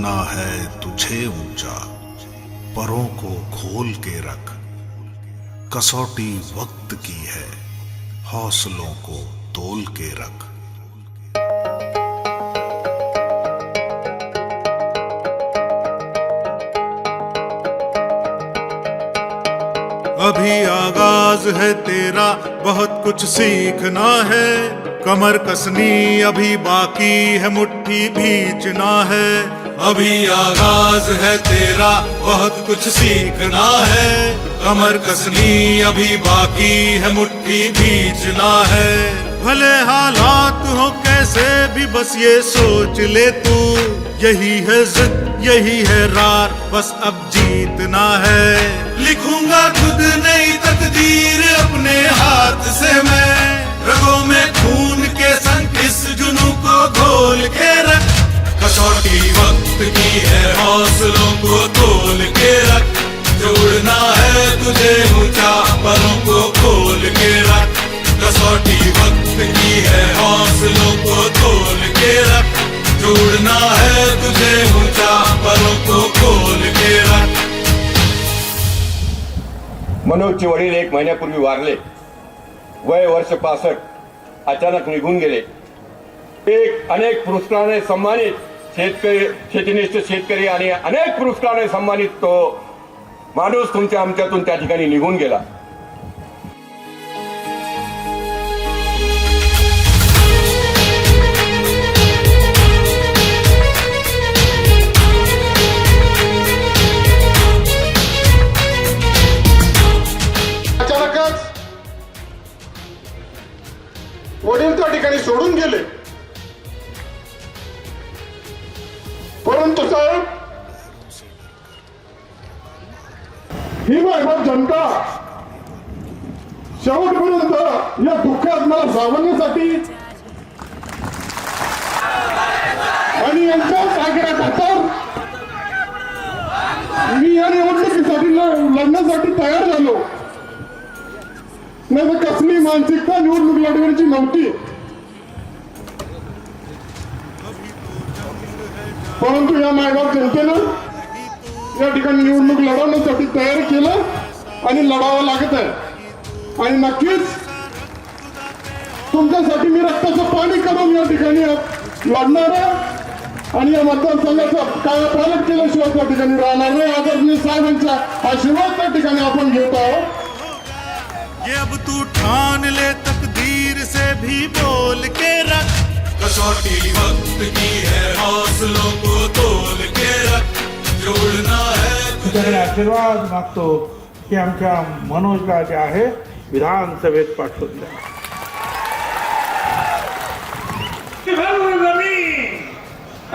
कूदना है तुझे ऊँचा, परों को खोल के रख। कसौटी वक्त की है, हौसलों को तोल के रख। अभी आगाज़ है तेरा, बहुत कुछ सीखना है। कमर कसनी अभी बाकी है, मुट्ठी भींचना है। अभी आगाज़ है तेरा, बहुत कुछ सीखना है। कमर कसनी अभी बाकी है, मुट्ठी भींचना है। भले हालात हो कैसे भी, बस ये सोच ले तू। यही है जिद, यही है रार, बस अब जीतना है। लिखूँगा खुद नई तकदीर अपने हाथ से मैं। रगों में को तोल के रख जोड़ना है तुझे ऊंचा परों को खोल के रख। कसौटी वक्त की है हौसलों को तोल के रख। जोड़ना है तुझे ऊंचा परों को खोल के रख। मनोजचे वडील एक महिन्यापूर्वी वारले. वय वर्ष पासष्ट. अचानक निघून गेले. एक अनेक पुरस्काराने सन्मानित शेतकरी शेतीनिष्ठ शेतकरी आणि अनेक पुरस्काराने सन्मानित तो माणूस तुमच्या आमच्यातून त्या ठिकाणी निघून गेला. अचानकच वडील त्या ठिकाणी सोडून गेले. परंतु साहेब ही महिला जनता शेवटपर्यंत या दुःखात मला सावरण्यासाठी आणि यांच्या सागऱ्या खातर मी या निवडणुकीसाठी लढण्यासाठी तयार झालो. नाही तर कसली मानसिकता निवडणूक लढवण्याची नव्हती. परंतु या मायगाव जनतेनं या ठिकाणी निवडणूक लढवण्यासाठी तयार केलं आणि लढावं लागत आहे. आणि नक्कीच तुमच्यासाठी मी रक्ताचं पाणी करून या ठिकाणी लढणार आहे. आणि या मतदारसंघाचा काय पालक केल्याशिवाय त्या ठिकाणी राहणार नाही. आदरणीय साहेबांचा आशीर्वाद त्या ठिकाणी आपण घेत आहोत. ये अब तू ठान ले तकदीर से भी बोल के रख। कसौटी वक्त की है हौसलों तुझ्याकडे आशीर्वाद मागतो की आमच्या मनोजला जे आहे विधानसभेत पाठवून द्या.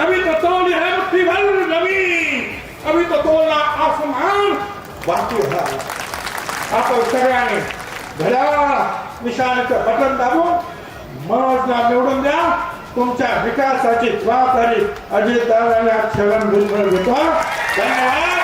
अभी तो तोली है मुट्ठी भर जमीन. अभी तो तोला आसमान बाकी है. आपण सगळ्यांनी घड्या निशाणाचं बटन दाबून मनोजला निवडून द्या. तुमच्या विकासाची जबाबदारी अजित दादाने आज छगन भुजबळ घेतो धन्यवाद.